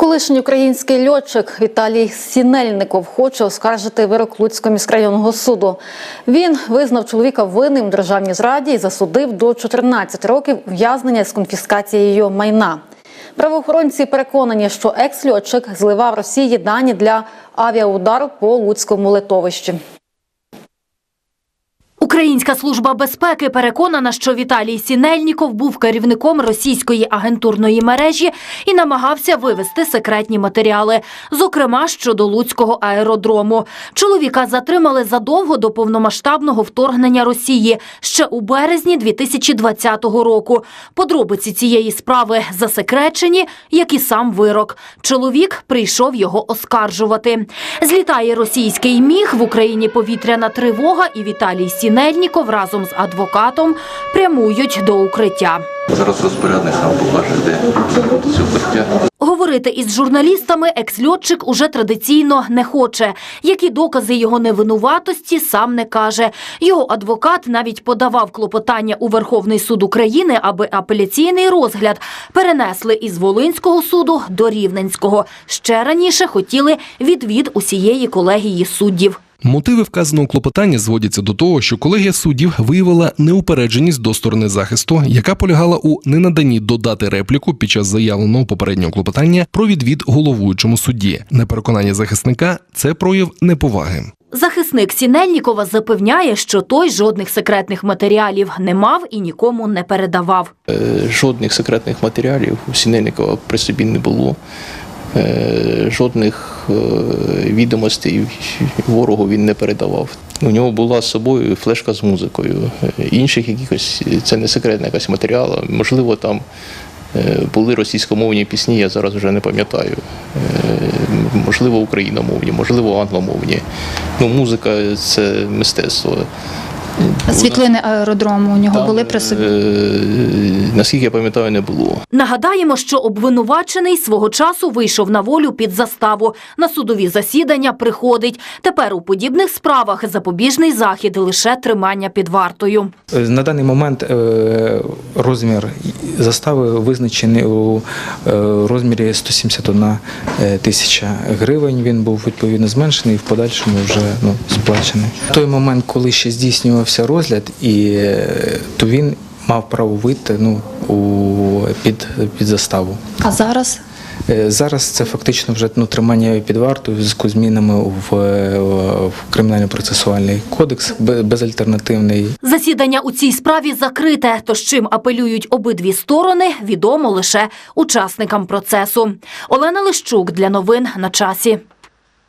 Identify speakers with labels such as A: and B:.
A: Колишній український льотчик Віталій Сінельников хоче оскаржити вирок Луцького міськрайонного суду. Він визнав чоловіка винним в державній зраді і засудив до 14 років ув'язнення з конфіскацією майна. Правоохоронці переконані, що екс-льотчик зливав Росії дані для авіаудару по Луцькому литовищі.
B: Українська служба безпеки переконана, що Віталій Сінельніков був керівником російської агентурної мережі і намагався вивести секретні матеріали, зокрема щодо Луцького аеродрому. Чоловіка затримали задовго до повномасштабного вторгнення Росії ще у березні 2020 року. Подробиці цієї справи засекречені, як і сам вирок. Чоловік прийшов його оскаржувати. Злітає російський міг в Україні повітряна тривога, і Віталій Сінельніков разом з адвокатом прямують до укриття.
C: Зараз розпорядник нам покаже, де це укриття.
B: Говорити із журналістами екс-льотчик уже традиційно не хоче. Які докази його невинуватості, сам не каже. Його адвокат навіть подавав клопотання у Верховний суд України, аби апеляційний розгляд перенесли із Волинського суду до Рівненського. Ще раніше хотіли відвід усієї колегії суддів.
D: Мотиви вказаного клопотання зводяться до того, що колегія суддів виявила неупередженість до сторони захисту, яка полягала у ненаданні додати репліку під час заявленого попереднього клопотання про відвід головуючому судді. На переконання захисника це прояв неповаги.
B: Захисник Сінельнікова запевняє, що той жодних секретних матеріалів не мав і нікому не передавав.
E: Е, Жодних секретних матеріалів у Сінельникова при собі не було. Е, Жодних е, відомостей ворогу він не передавав. У нього була з собою флешка з музикою. Е, Інших якихось це не секретна якась матеріала. Можливо, там були російськомовні пісні, я зараз вже не пам'ятаю. Можливо, україномовні, можливо, англомовні. Ну, музика це мистецтво.
F: Світлини аеродрому у нього
E: Там,
F: були при собі.
E: е, Наскільки я пам'ятаю, не було.
B: Нагадаємо, що обвинувачений свого часу вийшов на волю під заставу. На судові засідання приходить. Тепер у подібних справах запобіжний захід лише тримання під вартою.
G: На даний момент е, розмір застави визначений у е, розмірі 171 тисяча гривень. Він був відповідно зменшений і в подальшому вже ну, сплачений. В той момент, коли ще здійснювався розгляд, і е, то він мав право вийти ну, у, під, під заставу.
F: А зараз
G: Е, Зараз це фактично вже ну, тримання під вартою в зв'язку з змінами в, е, в кримінально-процесуальний кодекс бе- безальтернативний.
B: Засідання у цій справі закрите, тож чим апелюють обидві сторони, відомо лише учасникам процесу. Олена Лищук для новин на часі.